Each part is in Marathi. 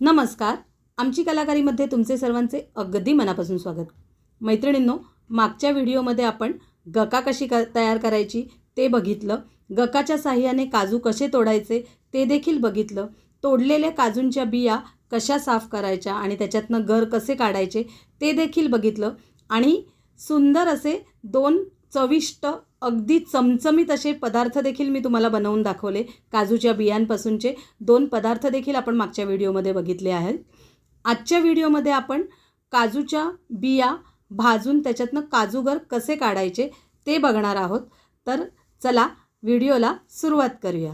नमस्कार. आमची कलाकारीमध्ये तुमचे सर्वांचे अगदी मनापासून स्वागत. मैत्रिणींनो मागच्या व्हिडिओमध्ये आपण गका कशी क तयार करायची ते बघितलं. गकाच्या साह्याने काजू कसे तोडायचे ते देखील बघितलं. तोडलेल्या काजूंच्या बिया कशा साफ करायच्या आणि त्याच्यातनं गर कसे काढायचे ते देखील बघितलं. आणि सुंदर असे दोन चविष्ट अगदी चमचमीत असे पदार्थ देखील मी तुम्हाला बनवून दाखवले. काजूच्या बियांपासूनचे दोन पदार्थ देखील आपण मागच्या व्हिडिओमध्ये बघितले आहेत. आजच्या व्हिडिओमध्ये आपण काजूच्या बिया भाजून त्याच्यातनं काजूगर कसे काढायचे ते बघणार आहोत. तर चला व्हिडिओला सुरुवात करूया.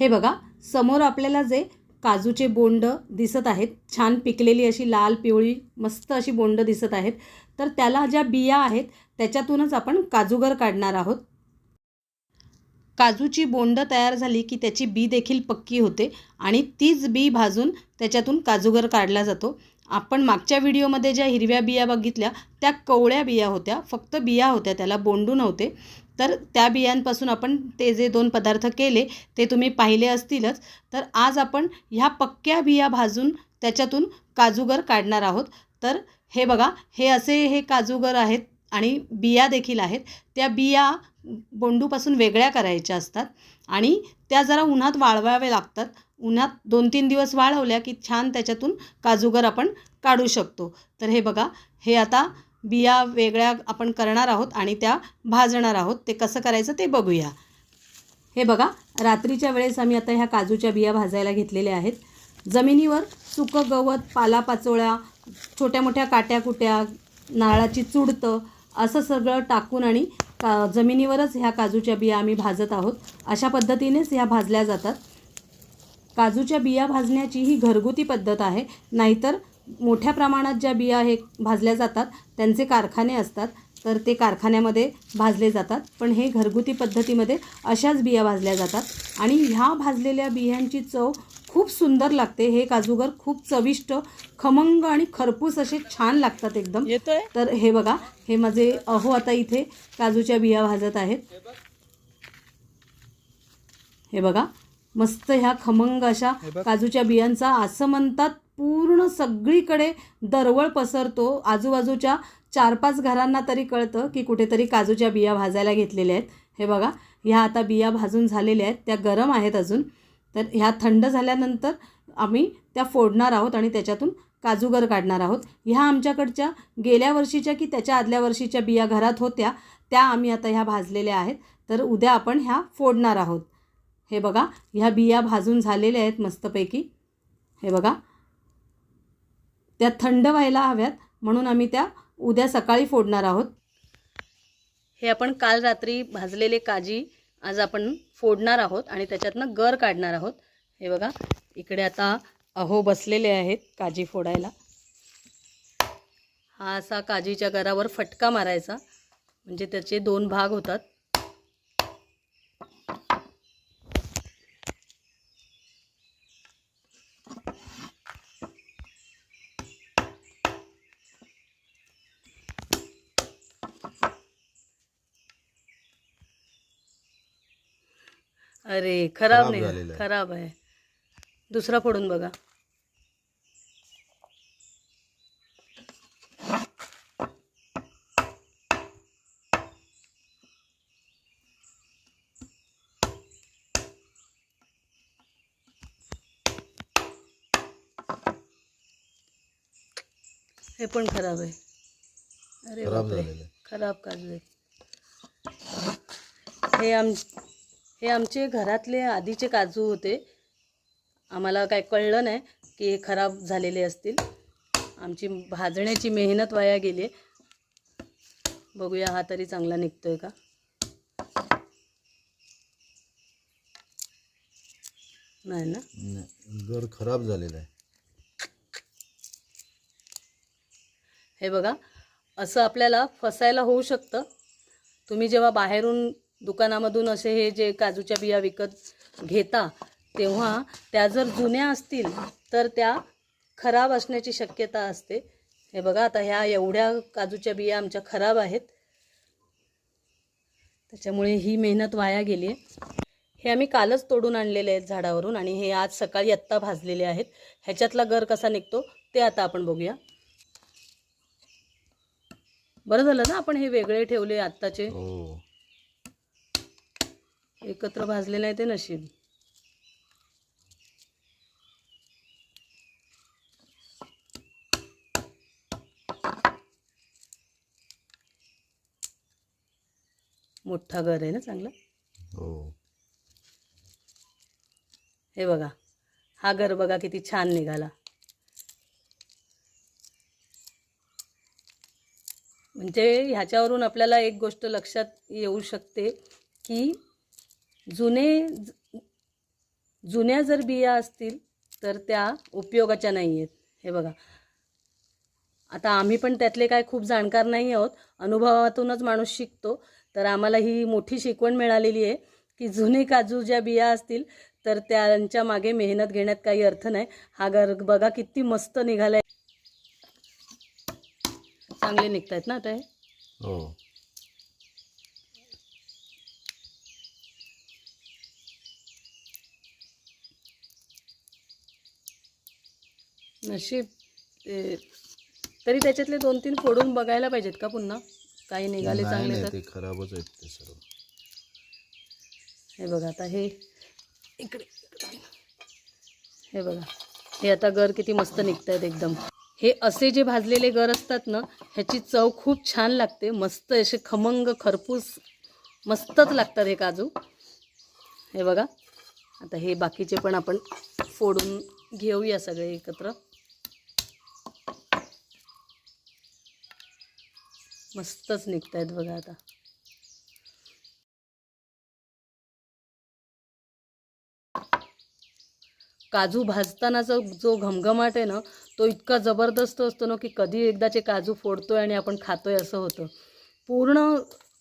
हे बघा समोर आपल्याला जे काजूचे बोंड दिसत आहेत छान पिकलेली अशी लाल पिवळी मस्त अशी बोंड दिसत आहेत. तर त्याला ज्या बिया आहेत त्याच्यातूनच आपण काजूगर काढणार आहोत. काजूची बोंड तयार झाली की त्याची बी देखील पक्की होते आणि तीच बी भाजून त्याच्यातून काजूगर काढला जातो. आपण मागच्या व्हिडिओमध्ये ज्या हिरव्या बिया बघितल्या त्या कवळ्या बिया होत्या फक्त बिया होत्या त्याला बोंडू नव्हते. तर त्या बियांपासून आपण ते जे दोन पदार्थ केले ते तुम्ही पाहिले असतीलच. तर आज आपण ह्या पक्क्या बिया भाजून त्याच्यातून काजूगर काढणार आहोत. तर हे बघा हे असे हे काजूगर आहेत आणि बिया देखील आहेत. त्या बिया बोंडूपासून वेगळ्या करायच्या असतात आणि त्या जरा उन्हात वाळवाव्या लागतात. उन्हात दोन तीन दिवस वाळवल्या की छान त्याच्यातून काजूगर आपण काढू शकतो. तर हे बघा हे आता बिया वेगळ्या आपण करणार आहोत आणि त्या भाजणार आहोत. ते कसं करायचं ते बघूया. हे बघा रात्रीच्या वेळेस आम्ही आता ह्या काजूच्या बिया भाजायला घेतलेल्या आहेत. जमिनीवर सुकं गवत पालापाचोळ्या छोट्या मोठ्या काट्या कुट्या नारळाची चुडतं असं सगळं टाकून आणि का जमिनीवरच ह्या काजूच्या बिया आम्ही भाजत आहोत. अशा पद्धतीनेच ह्या भाजल्या जातात. काजूच्या बिया भाजण्याची ही घरगुती पद्धत आहे. नाहीतर मोठ्या प्रमाणात ज्या बिया हे भाजल्या जातात त्यांचे कारखाने असतात. तर ते कारखान्यामध्ये भाजले जातात. पण हे घरगुती पद्धतीमध्ये अशाच बिया भाजल्या जातात. आणि ह्या भाजलेल्या बियांची चव खूप सुंदर लागते. हे काजूगर खूप चविष्ट खमंग आणि खरपूस असे छान लागतात एकदम. तर हे बघा हे माझे अहो आता इथे काजूच्या बिया भाजत आहेत. हे बघा मस्त ह्या खमंग अशा. काजूच्या बियांचा असं म्हणतात पूर्ण सगळीकडे दरवळ पसरतो. आजूबाजूच्या चार पाच घरांना तरी कळतं की कुठेतरी काजूच्या बिया भाजायला घेतलेल्या आहेत. हे बघा ह्या आता बिया भाजून झालेल्या आहेत. त्या गरम आहेत अजून. तर ह्या थंड झाल्यानंतर आम्ही त्या फोडणार आहोत आणि त्याच्यातून काजूगर काढणार आहोत. ह्या आमच्याकडच्या गेल्या वर्षीच्या की त्याच्या आदल्या वर्षीच्या बिया घरात होत्या त्या आम्ही आता ह्या भाजलेल्या आहेत. तर उद्या आपण ह्या फोडणार आहोत. हे बघा ह्या बिया भाजून झालेल्या आहेत मस्तपैकी. हे बघा त्या थंड व्हायला हव्यात म्हणून आम्ही त्या उद्या सकाळी फोडणार आहोत. हे आपण काल रात्री भाजलेले काजी आज आपण फोडणार आहोत आणि त्याच्यातनं गर काढणार आहोत. हे बघा इकडे आता अहो बसलेले आहेत काजी फोडायला. हा असा काजीच्या गरावर फटका मारायचा. म्हणजे त्याचे दोन भाग होतात. अरे खराब खराब नाही झालेला आहे. खराब आहे दुसरा फोडून बघा हे पण खराब आहे अरे खराब बापरे. झालेलं आहे. खराब काजू आहे हे आम हे आमचे घरातले आधीचे काजू होते. आम्हाला काय कळलं नाही की हे खराब झालेले असतील. आमची भाजण्याची मेहनत वाया गेली बघूया हा तरी चांगला निघतोय का? नाही ना? गर खराब झालेला आहे. हे बघा असं आपल्याला फसायला होऊ शकतं. तुम्ही जेव्हा बाहेरून दुकानामधून असे हे जे काजूच्या बिया विकत घेता तेव्हा त्या जर जुन्या असतील तर त्या खराब असण्याची शक्यता असते. हे बघा आता ह्या एवढ्या काजूच्या बिया आमच्या खराब आहेत. त्याच्यामुळे ही मेहनत वाया गेली आहे. हे आम्ही कालच तोडून आणलेले आहेत झाडावरून आणि हे आज सकाळी आत्ता भाजलेले आहेत. ह्याच्यातला गर कसा निघतो ते आता आपण बघूया. बरं झालं ना आपण हे वेगळे ठेवले आत्ताचे? हो. एकत्र भाजले नाही ते नशीब. मोठा घर आहे ना चांगला? हो. हे बघा हा घर बघा किती छान निघाला. म्हणजे ह्याच्यावरून आपल्याला एक गोष्ट लक्षात येऊ शकते की जुने जुन्या जर बिया असतील तर त्या उपयोगाच्या नाही आहेत हे बघा. आता आम्ही पण त्यातले काय खूप जाणकार नाही आहोत. अनुभवातूनच माणूस शिकतो. तर आम्हाला ही मोठी शिकवण मिळालेली आहे की जुने काजू ज्या बिया असतील तर त्यांच्या मागे मेहनत घेण्यात काही अर्थ नाही. हा गर बघा किती मस्त निघालाय. चांगले निघतायत ना ते हे. हो. नशीब ते तरी त्याच्यातले दोन तीन फोडून बघायला पाहिजेत का पुन्हा? काही निघाले चांगले तर. खराबच आहेत ते सर्व. हे बघा आता हे इकडे हे बघा. हे आता गर किती मस्त निघत आहेत एकदम. हे असे जे भाजलेले गर असतात ना ह्याची चव खूप छान लागते. मस्त असे खमंग खरपूस मस्तच लागतात हे काजू. हे बघा. आता हे बाकीचे पण आपण फोडून घेऊया सगळे एकत्र. मस्तच निघत आहेत बघा आता. काजू भाजतानाचा जो घमघमाट आहे ना तो इतका जबरदस्त असतो ना की कधी एकदाचे काजू फोडतोय आणि आपण खातोय असं होतं. पूर्ण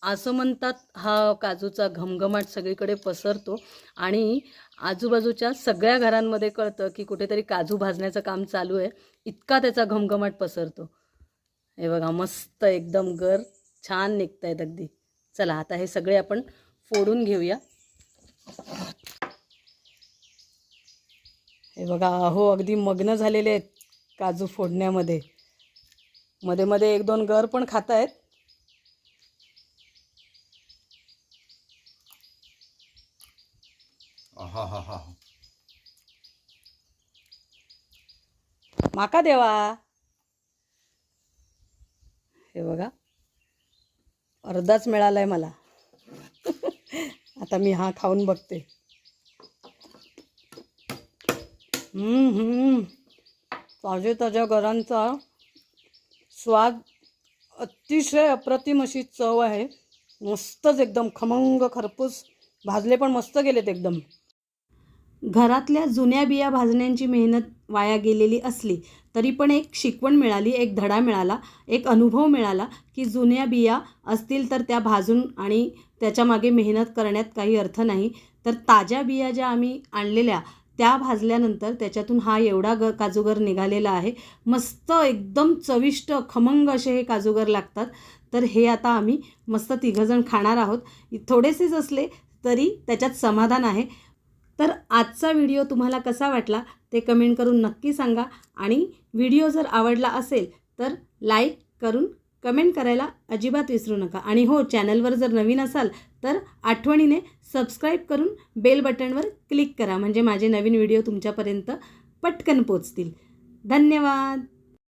असं म्हणतात हा काजूचा घमघमाट सगळीकडे पसरतो आणि आजूबाजूच्या सगळ्या घरांमध्ये कळतं की कुठेतरी काजू भाजण्याचं काम चालू आहे. इतका त्याचा घमघमाट पसरतो. हे बघा मस्त एकदम गर छान निघत आहेत अगदी. चला आता हे सगळे आपण फोडून घेऊया. हे बघा अहो अगदी मग्न झालेले आहेत काजू फोडण्यामध्ये. मध्ये मध्ये एक दोन गर पण खात आहेत हा हा हा माका देवा. हे बघा. अर्धाच मिळालाय मला. आता मी हा खाऊन बघते. ताजे ताज्या गरांचा स्वाद अतिशय अप्रतिम अशी चव आहे. मस्तच एकदम. खमंग खरपूस. भाजले पण मस्त गेलेत एकदम. घरातल्या जुन्या बिया भाजण्यांची मेहनत वाया गेलेली असली तरी पण एक शिकवण मिळाली एक धडा मिळाला एक अनुभव मिळाला की जुन्या बिया असतील तर त्या भाजून आणि त्याच्यामागे मेहनत करण्यात काही अर्थ नाही. तर ताज्या बिया ज्या आम्ही आणलेल्या त्या भाजल्यानंतर त्याच्यातून हा एवढा ग काजूगर निघालेला आहे. मस्त एकदम चविष्ट खमंग असे हे काजूगर लागतात. तर हे आता आम्ही मस्त तिघंजण खाणार आहोत. थोडेसेच असले तरी त्याच्यात समाधान आहे. तर आजचा व्हिडिओ तुम्हाला कसा वाटला? ते कमेंट करून नक्की सांगा. आणि व्हिडिओ जर आवडला असेल तर लाईक करून कमेंट करायला अजिबात विसरू नका. आणि हो चॅनलवर जर नवीन असाल तर आठवणीने सबस्क्राईब करून बेल बटनवर क्लिक करा. म्हणजे माझे नवीन व्हिडिओ तुमच्यापर्यंत पटकन पोचतील. धन्यवाद.